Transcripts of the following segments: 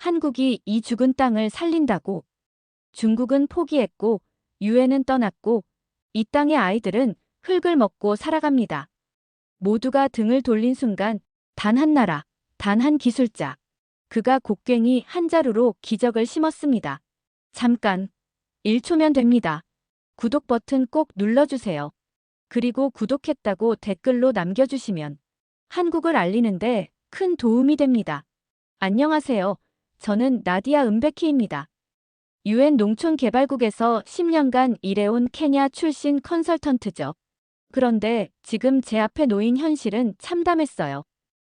한국이 이 죽은 땅을 살린다고. 중국은 포기했고 유엔은 떠났고 이 땅의 아이들은 흙을 먹고 살아갑니다. 모두가 등을 돌린 순간 단 한 나라, 단 한 기술자. 그가 곡괭이 한 자루로 기적을 심었습니다. 잠깐. 1초면 됩니다. 구독 버튼 꼭 눌러주세요. 그리고 구독했다고 댓글로 남겨주시면 한국을 알리는데 큰 도움이 됩니다. 안녕하세요. 저는 나디아 은베키입니다. 유엔 농촌개발국에서 10년간 일해온 케냐 출신 컨설턴트죠. 그런데 지금 제 앞에 놓인 현실은 참담했어요.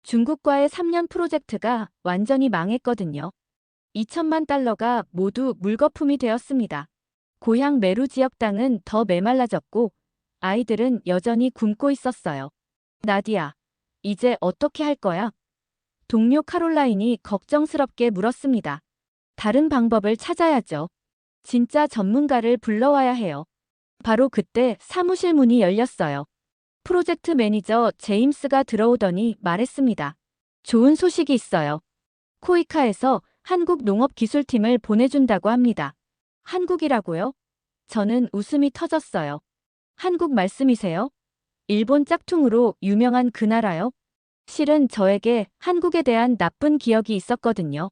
중국과의 3년 프로젝트가 완전히 망했거든요. 2천만 달러가 모두 물거품이 되었습니다. 고향 메루 지역 땅은 더 메말라졌고 아이들은 여전히 굶고 있었어요. 나디아, 이제 어떻게 할 거야? 동료 카롤라인이 걱정스럽게 물었습니다. 다른 방법을 찾아야죠. 진짜 전문가를 불러와야 해요. 바로 그때 사무실 문이 열렸어요. 프로젝트 매니저 제임스가 들어오더니 말했습니다. 좋은 소식이 있어요. 코이카에서 한국 농업기술팀을 보내준다고 합니다. 한국이라고요? 저는 웃음이 터졌어요. 한국 말씀이세요? 일본 짝퉁으로 유명한 그 나라요? 실은 저에게 한국에 대한 나쁜 기억이 있었거든요.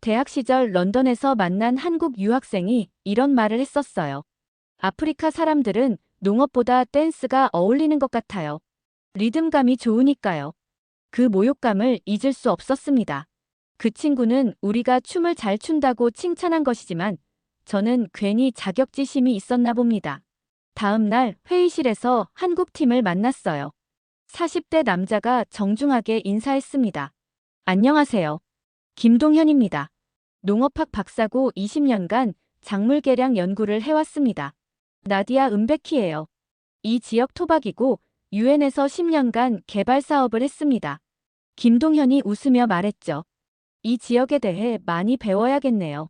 대학 시절 런던에서 만난 한국 유학생이 이런 말을 했었어요. 아프리카 사람들은 농업보다 댄스가 어울리는 것 같아요. 리듬감이 좋으니까요. 그 모욕감을 잊을 수 없었습니다. 그 친구는 우리가 춤을 잘 춘다고 칭찬한 것이지만 저는 괜히 자격지심이 있었나 봅니다. 다음 날 회의실에서 한국 팀을 만났어요. 40대 남자가 정중하게 인사했습니다. 안녕하세요. 김동현입니다. 농업학 박사고 20년간 작물 개량 연구를 해왔습니다. 나디아 은베키예요. 이 지역 토박이고 유엔에서 10년간 개발 사업을 했습니다. 김동현이 웃으며 말했죠. 이 지역에 대해 많이 배워야겠네요.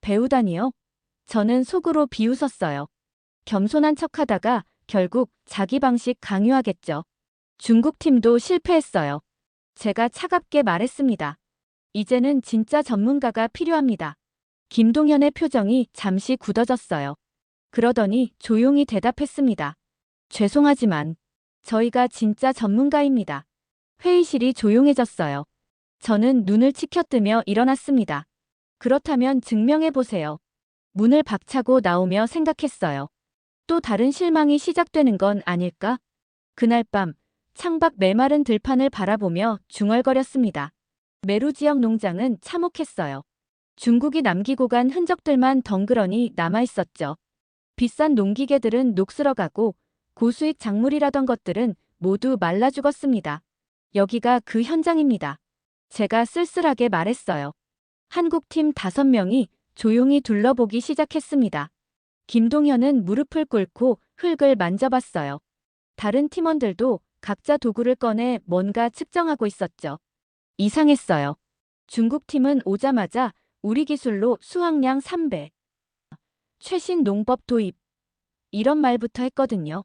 배우다니요? 저는 속으로 비웃었어요. 겸손한 척하다가 결국 자기 방식 강요하겠죠. 중국 팀도 실패했어요. 제가 차갑게 말했습니다. 이제는 진짜 전문가가 필요합니다. 김동현의 표정이 잠시 굳어졌어요. 그러더니 조용히 대답했습니다. 죄송하지만 저희가 진짜 전문가입니다. 회의실이 조용해졌어요. 저는 눈을 치켜뜨며 일어났습니다. 그렇다면 증명해보세요. 문을 박차고 나오며 생각했어요. 또 다른 실망이 시작되는 건 아닐까? 그날 밤 창밖 메마른 들판을 바라보며 중얼거렸습니다. 메루 지역 농장은 참혹했어요. 중국이 남기고 간 흔적들만 덩그러니 남아있었죠. 비싼 농기계들은 녹슬어가고 고수익 작물이라던 것들은 모두 말라 죽었습니다. 여기가 그 현장입니다. 제가 쓸쓸하게 말했어요. 한국팀 다섯 명이 조용히 둘러보기 시작했습니다. 김동현은 무릎을 꿇고 흙을 만져봤어요. 다른 팀원들도 각자 도구를 꺼내 뭔가 측정하고 있었죠. 이상했어요. 중국 팀은 오자마자 우리 기술로 수확량 3배. 최신 농법 도입. 이런 말부터 했거든요.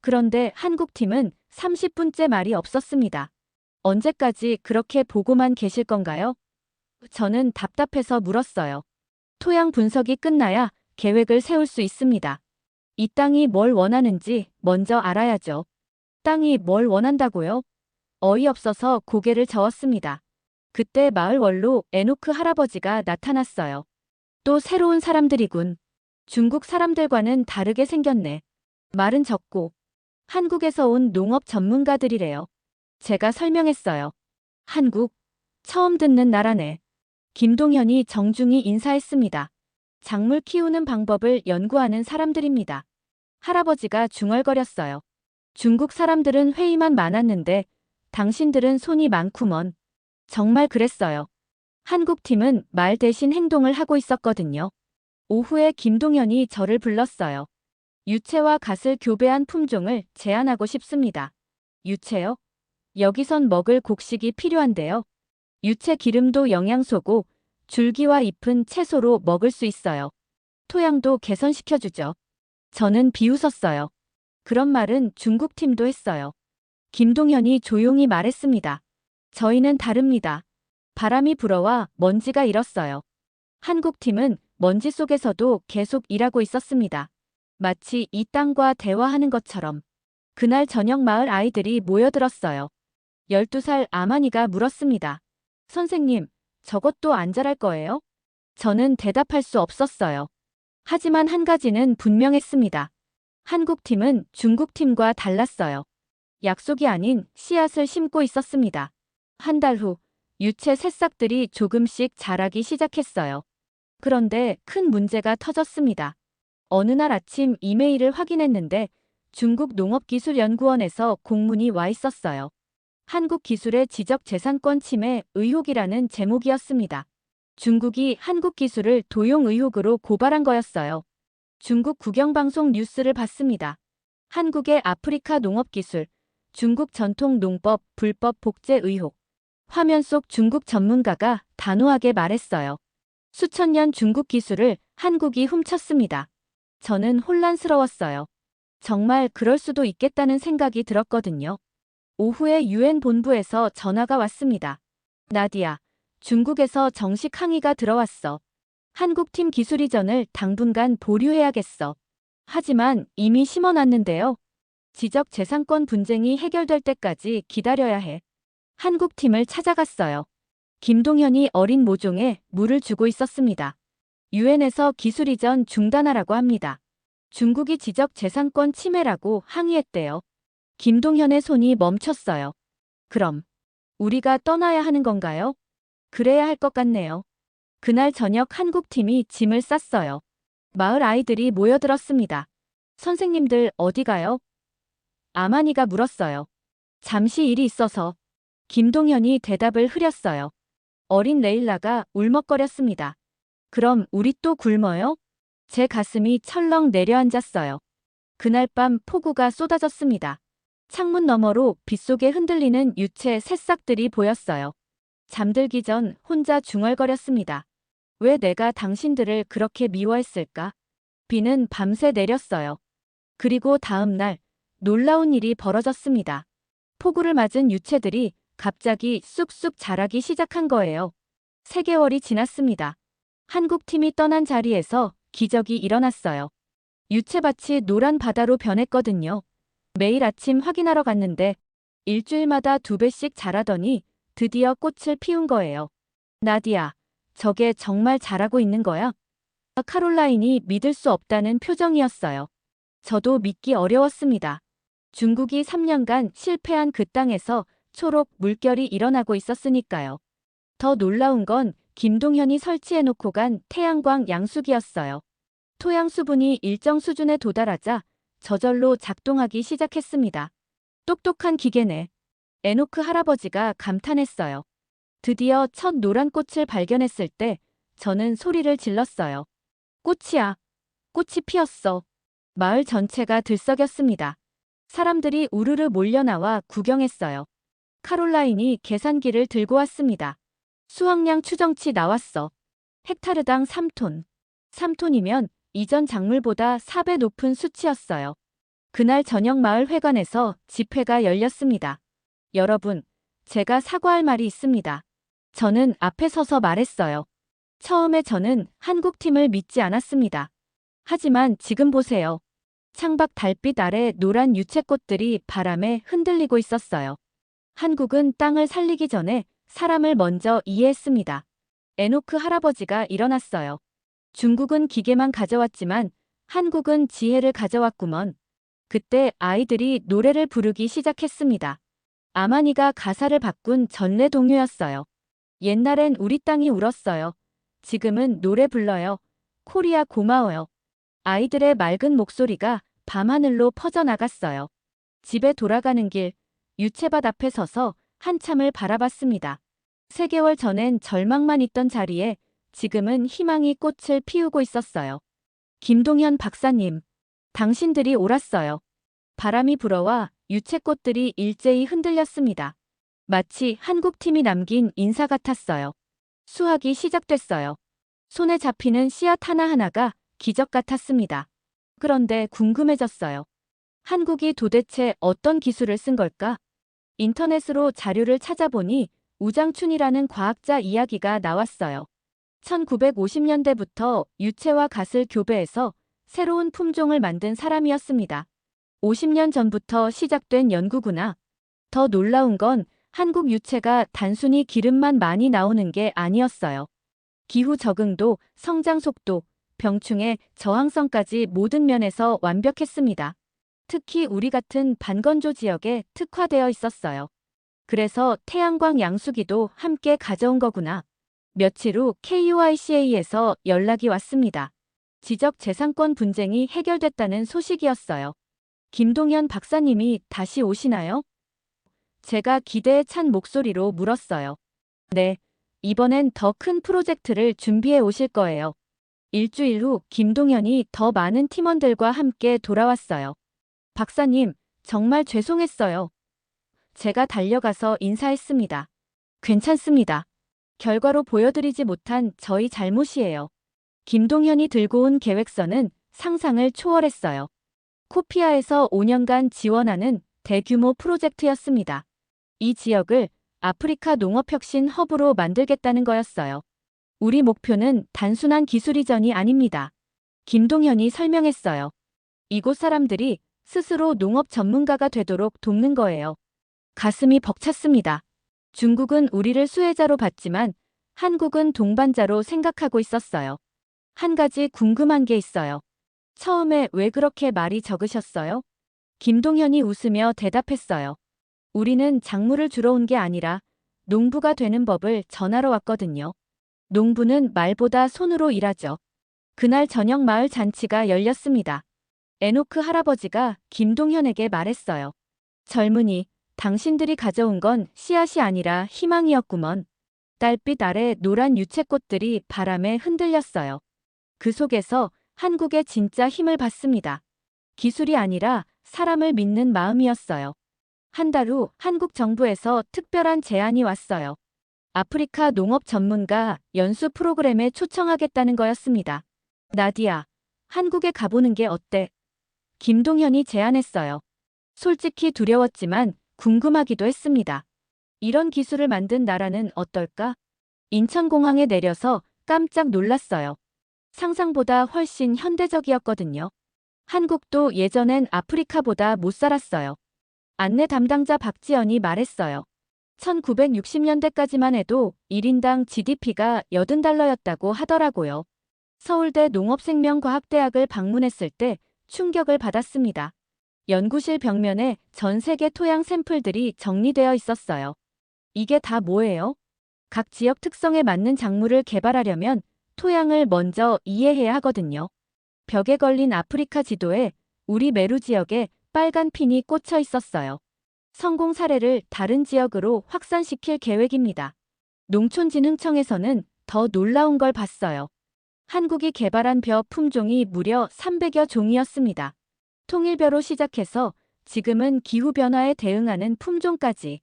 그런데 한국 팀은 30분째 말이 없었습니다. 언제까지 그렇게 보고만 계실 건가요? 저는 답답해서 물었어요. 토양 분석이 끝나야 계획을 세울 수 있습니다. 이 땅이 뭘 원하는지 먼저 알아야죠. 땅이 뭘 원한다고요? 어이없어서 고개를 저었습니다. 그때 마을 원로 에노크 할아버지가 나타났어요. 또 새로운 사람들이군. 중국 사람들과는 다르게 생겼네. 말은 적고. 한국에서 온 농업 전문가들이래요. 제가 설명했어요. 한국? 처음 듣는 나라네. 김동현이 정중히 인사했습니다. 작물 키우는 방법을 연구하는 사람들입니다. 할아버지가 중얼거렸어요. 중국 사람들은 회의만 많았는데 당신들은 손이 많구먼. 정말 그랬어요. 한국 팀은 말 대신 행동을 하고 있었거든요. 오후에 김동현이 저를 불렀어요. 유채와 갓을 교배한 품종을 제안하고 싶습니다. 유채요? 여기선 먹을 곡식이 필요한데요. 유채 기름도 영양소고 줄기와 잎은 채소로 먹을 수 있어요. 토양도 개선시켜주죠. 저는 비웃었어요. 그런 말은 중국 팀도 했어요. 김동현이 조용히 말했습니다. 저희는 다릅니다. 바람이 불어와 먼지가 일었어요. 한국팀은 먼지 속에서도 계속 일하고 있었습니다. 마치 이 땅과 대화하는 것처럼. 그날 저녁 마을 아이들이 모여들었어요. 12살 아마니가 물었습니다. 선생님, 저것도 안 자랄 거예요? 저는 대답할 수 없었어요. 하지만 한 가지는 분명했습니다. 한국팀은 중국팀과 달랐어요. 약속이 아닌 씨앗을 심고 있었습니다. 한 달 후, 유채 새싹들이 조금씩 자라기 시작했어요. 그런데 큰 문제가 터졌습니다. 어느 날 아침 이메일을 확인했는데 중국 농업기술연구원에서 공문이 와 있었어요. 한국 기술의 지적 재산권 침해 의혹이라는 제목이었습니다. 중국이 한국 기술을 도용 의혹으로 고발한 거였어요. 중국 국영방송 뉴스를 봤습니다. 한국의 아프리카 농업기술, 중국 전통 농법 불법 복제 의혹. 화면 속 중국 전문가가 단호하게 말했어요. 수천 년 중국 기술을 한국이 훔쳤습니다. 저는 혼란스러웠어요. 정말 그럴 수도 있겠다는 생각이 들었거든요. 오후에 유엔 본부에서 전화가 왔습니다. 나디아, 중국에서 정식 항의가 들어왔어. 한국팀 기술 이전을 당분간 보류해야겠어. 하지만 이미 심어놨는데요. 지적 재산권 분쟁이 해결될 때까지 기다려야 해. 한국팀을 찾아갔어요. 김동현이 어린 모종에 물을 주고 있었습니다. 유엔에서 기술 이전 중단하라고 합니다. 중국이 지적 재산권 침해라고 항의했대요. 김동현의 손이 멈췄어요. 그럼 우리가 떠나야 하는 건가요? 그래야 할 것 같네요. 그날 저녁 한국팀이 짐을 쌌어요. 마을 아이들이 모여들었습니다. 선생님들 어디 가요? 아마니가 물었어요. 잠시 일이 있어서. 김동현이 대답을 흐렸어요. 어린 레일라가 울먹거렸습니다. 그럼 우리 또 굶어요? 제 가슴이 철렁 내려앉았어요. 그날 밤 폭우가 쏟아졌습니다. 창문 너머로 빗속에 흔들리는 유채 새싹들이 보였어요. 잠들기 전 혼자 중얼거렸습니다. 왜 내가 당신들을 그렇게 미워했을까? 비는 밤새 내렸어요. 그리고 다음 날 놀라운 일이 벌어졌습니다. 폭우를 맞은 유채들이 갑자기 쑥쑥 자라기 시작한 거예요. 3개월이 지났습니다. 한국팀이 떠난 자리에서 기적이 일어났어요. 유채밭이 노란 바다로 변했거든요. 매일 아침 확인하러 갔는데 일주일마다 두 배씩 자라더니 드디어 꽃을 피운 거예요. 나디아, 저게 정말 자라고 있는 거야? 카롤라인이 믿을 수 없다는 표정이었어요. 저도 믿기 어려웠습니다. 중국이 3년간 실패한 그 땅에서 초록 물결이 일어나고 있었으니까요. 더 놀라운 건 김동현이 설치해놓고 간 태양광 양수기였어요. 토양 수분이 일정 수준에 도달하자 저절로 작동하기 시작했습니다. 똑똑한 기계네. 에노크 할아버지가 감탄했어요. 드디어 첫 노란 꽃을 발견했을 때 저는 소리를 질렀어요. 꽃이야. 꽃이 피었어. 마을 전체가 들썩였습니다. 사람들이 우르르 몰려나와 구경했어요. 카롤라인이 계산기를 들고 왔습니다. 수확량 추정치 나왔어. 헥타르당 3톤. 3톤이면 이전 작물보다 4배 높은 수치였어요. 그날 저녁 마을 회관에서 집회가 열렸습니다. 여러분, 제가 사과할 말이 있습니다. 저는 앞에 서서 말했어요. 처음에 저는 한국팀을 믿지 않았습니다. 하지만 지금 보세요. 창밖 달빛 아래 노란 유채꽃들이 바람에 흔들리고 있었어요. 한국은 땅을 살리기 전에 사람을 먼저 이해했습니다. 에노크 할아버지가 일어났어요. 중국은 기계만 가져왔지만 한국은 지혜를 가져왔구먼. 그때 아이들이 노래를 부르기 시작했습니다. 아마니가 가사를 바꾼 전래 동요였어요. 옛날엔 우리 땅이 울었어요. 지금은 노래 불러요. 코리아 고마워요. 아이들의 맑은 목소리가 밤하늘로 퍼져나갔어요. 집에 돌아가는 길, 유채밭 앞에 서서 한참을 바라봤습니다. 3개월 전엔 절망만 있던 자리에 지금은 희망이 꽃을 피우고 있었어요. 김동현 박사님, 당신들이 옳았어요. 바람이 불어와 유채꽃들이 일제히 흔들렸습니다. 마치 한국팀이 남긴 인사 같았어요. 수확이 시작됐어요. 손에 잡히는 씨앗 하나하나가 기적 같았습니다. 그런데 궁금해졌어요. 한국이 도대체 어떤 기술을 쓴 걸까? 인터넷으로 자료를 찾아보니 우장춘이라는 과학자 이야기가 나왔어요. 1950년대부터 유채와 갓을 교배해서 새로운 품종을 만든 사람이었습니다. 50년 전부터 시작된 연구구나. 더 놀라운 건 한국 유채가 단순히 기름만 많이 나오는 게 아니었어요. 기후 적응도, 성장 속도, 병충해, 저항성까지 모든 면에서 완벽했습니다. 특히 우리 같은 반건조 지역에 특화되어 있었어요. 그래서 태양광 양수기도 함께 가져온 거구나. 며칠 후 KUICA에서 연락이 왔습니다. 지적 재산권 분쟁이 해결됐다는 소식이었어요. 김동현 박사님이 다시 오시나요? 제가 기대에 찬 목소리로 물었어요. 네, 이번엔 더 큰 프로젝트를 준비해 오실 거예요. 일주일 후 김동현이 더 많은 팀원들과 함께 돌아왔어요. 박사님, 정말 죄송했어요. 제가 달려가서 인사했습니다. 괜찮습니다. 결과로 보여드리지 못한 저희 잘못이에요. 김동현이 들고 온 계획서는 상상을 초월했어요. 코피아에서 5년간 지원하는 대규모 프로젝트였습니다. 이 지역을 아프리카 농업혁신 허브로 만들겠다는 거였어요. 우리 목표는 단순한 기술 이전이 아닙니다. 김동현이 설명했어요. 이곳 사람들이 스스로 농업 전문가가 되도록 돕는 거예요. 가슴이 벅찼습니다. 중국은 우리를 수혜자로 봤지만 한국은 동반자로 생각하고 있었어요. 한 가지 궁금한 게 있어요. 처음에 왜 그렇게 말이 적으셨어요? 김동현이 웃으며 대답했어요. 우리는 작물을 주러 온 게 아니라 농부가 되는 법을 전하러 왔거든요. 농부는 말보다 손으로 일하죠. 그날 저녁 마을 잔치가 열렸습니다. 에노크 할아버지가 김동현에게 말했어요. 젊은이, 당신들이 가져온 건 씨앗이 아니라 희망이었구먼. 달빛 아래 노란 유채꽃들이 바람에 흔들렸어요. 그 속에서 한국의 진짜 힘을 봤습니다. 기술이 아니라 사람을 믿는 마음이었어요. 한 달 후 한국 정부에서 특별한 제안이 왔어요. 아프리카 농업 전문가 연수 프로그램에 초청하겠다는 거였습니다. 나디아, 한국에 가보는 게 어때? 김동현이 제안했어요. 솔직히 두려웠지만 궁금하기도 했습니다. 이런 기술을 만든 나라는 어떨까? 인천공항에 내려서 깜짝 놀랐어요. 상상보다 훨씬 현대적이었거든요. 한국도 예전엔 아프리카보다 못 살았어요. 안내 담당자 박지연이 말했어요. 1960년대까지만 해도 1인당 GDP가 80달러였다고 하더라고요. 서울대 농업생명과학대학을 방문했을 때 충격을 받았습니다. 연구실 벽면에 전 세계 토양 샘플들이 정리되어 있었어요. 이게 다 뭐예요? 각 지역 특성에 맞는 작물을 개발하려면 토양을 먼저 이해해야 하거든요. 벽에 걸린 아프리카 지도에 우리 메루 지역에 빨간 핀이 꽂혀 있었어요. 성공 사례를 다른 지역으로 확산시킬 계획입니다. 농촌진흥청에서는 더 놀라운 걸 봤어요. 한국이 개발한 벼 품종이 무려 300여 종이었습니다. 통일벼로 시작해서 지금은 기후변화에 대응하는 품종까지.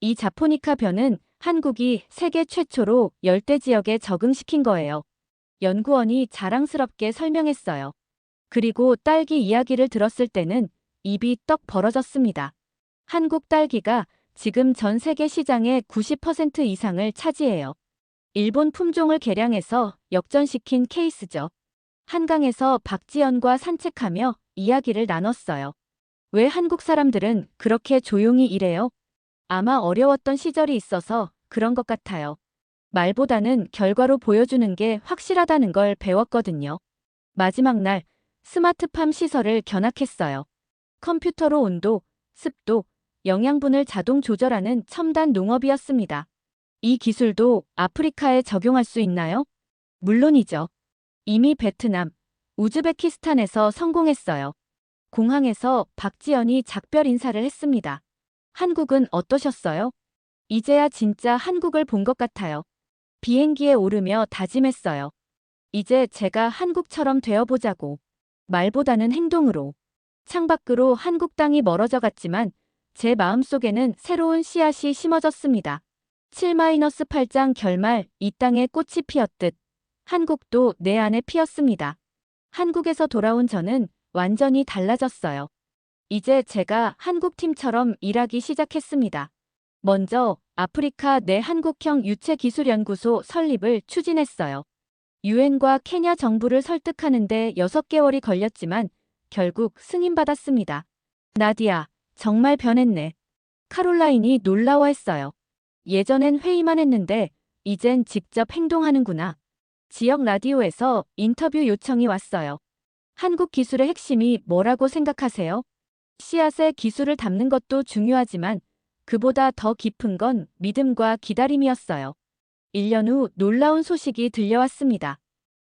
이 자포니카 벼는 한국이 세계 최초로 열대 지역에 적응시킨 거예요. 연구원이 자랑스럽게 설명했어요. 그리고 딸기 이야기를 들었을 때는 입이 떡 벌어졌습니다. 한국 딸기가 지금 전 세계 시장의 90% 이상을 차지해요. 일본 품종을 개량해서 역전시킨 케이스죠. 한강에서 박지연과 산책하며 이야기를 나눴어요. 왜 한국 사람들은 그렇게 조용히 일해요? 아마 어려웠던 시절이 있어서 그런 것 같아요. 말보다는 결과로 보여주는 게 확실하다는 걸 배웠거든요. 마지막 날 스마트팜 시설을 견학했어요. 컴퓨터로 온도, 습도, 영양분을 자동 조절하는 첨단 농업이었습니다. 이 기술도 아프리카에 적용할 수 있나요? 물론이죠. 이미 베트남, 우즈베키스탄에서 성공했어요. 공항에서 박지연이 작별 인사를 했습니다. 한국은 어떠셨어요? 이제야 진짜 한국을 본 것 같아요. 비행기에 오르며 다짐했어요. 이제 제가 한국처럼 되어보자고. 말보다는 행동으로. 창밖으로 한국 땅이 멀어져 갔지만 제 마음속에는 새로운 씨앗이 심어졌습니다. 7-8장 결말 이 땅에 꽃이 피었듯 한국도 내 안에 피었습니다. 한국에서 돌아온 저는 완전히 달라졌어요. 이제 제가 한국 팀처럼 일하기 시작했습니다. 먼저 아프리카 내 한국형 유채기술연구소 설립을 추진했어요. 유엔과 케냐 정부를 설득하는데 6개월이 걸렸지만 결국 승인받았습니다. 나디아, 정말 변했네. 카롤라인이 놀라워했어요. 예전엔 회의만 했는데 이젠 직접 행동하는구나. 지역 라디오에서 인터뷰 요청이 왔어요. 한국 기술의 핵심이 뭐라고 생각하세요? 씨앗에 기술을 담는 것도 중요하지만 그보다 더 깊은 건 믿음과 기다림이었어요. 1년 후 놀라운 소식이 들려왔습니다.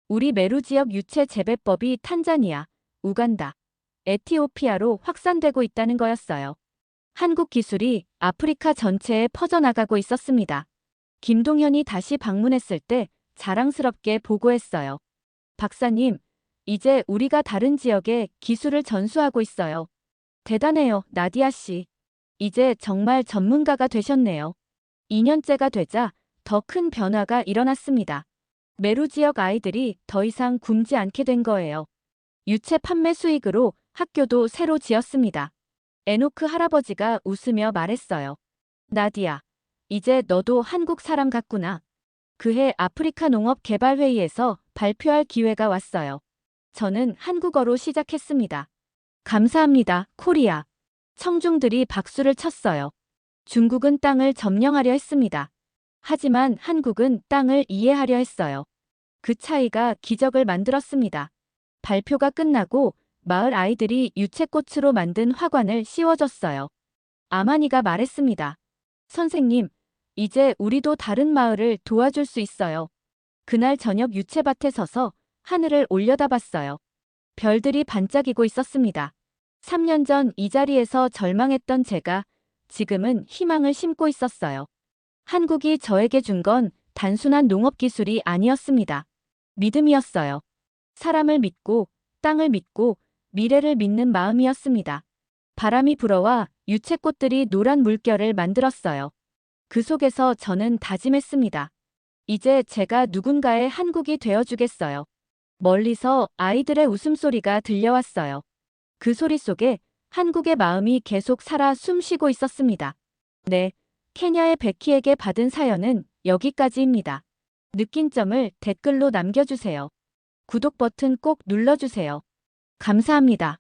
우리 메루 지역 유채 재배법이 탄자니아, 우간다, 에티오피아로 확산되고 있다는 거였어요. 한국 기술이 아프리카 전체에 퍼져나가고 있었습니다. 김동현이 다시 방문했을 때 자랑스럽게 보고했어요. 박사님, 이제 우리가 다른 지역에 기술을 전수하고 있어요. 대단해요, 나디아 씨. 이제 정말 전문가가 되셨네요. 2년째가 되자 더 큰 변화가 일어났습니다. 메루 지역 아이들이 더 이상 굶지 않게 된 거예요. 유채 판매 수익으로 학교도 새로 지었습니다. 에노크 할아버지가 웃으며 말했어요. 나디아, 이제 너도 한국 사람 같구나. 그해 아프리카 농업 개발 회의에서 발표할 기회가 왔어요. 저는 한국어로 시작했습니다. 감사합니다, 코리아. 청중들이 박수를 쳤어요. 중국은 땅을 점령하려 했습니다. 하지만 한국은 땅을 이해하려 했어요. 그 차이가 기적을 만들었습니다. 발표가 끝나고 마을 아이들이 유채꽃으로 만든 화관을 씌워줬어요. 아마니가 말했습니다. 선생님, 이제 우리도 다른 마을을 도와줄 수 있어요. 그날 저녁 유채밭에 서서 하늘을 올려다봤어요. 별들이 반짝이고 있었습니다. 3년 전 이 자리에서 절망했던 제가 지금은 희망을 심고 있었어요. 한국이 저에게 준 건 단순한 농업 기술이 아니었습니다. 믿음이었어요. 사람을 믿고 땅을 믿고 미래를 믿는 마음이었습니다. 바람이 불어와 유채꽃들이 노란 물결을 만들었어요. 그 속에서 저는 다짐했습니다. 이제 제가 누군가의 한국이 되어주겠어요. 멀리서 아이들의 웃음소리가 들려왔어요. 그 소리 속에 한국의 마음이 계속 살아 숨쉬고 있었습니다. 네, 케냐의 베키에게 받은 사연은 여기까지입니다. 느낀 점을 댓글로 남겨주세요. 구독 버튼 꼭 눌러주세요. 감사합니다.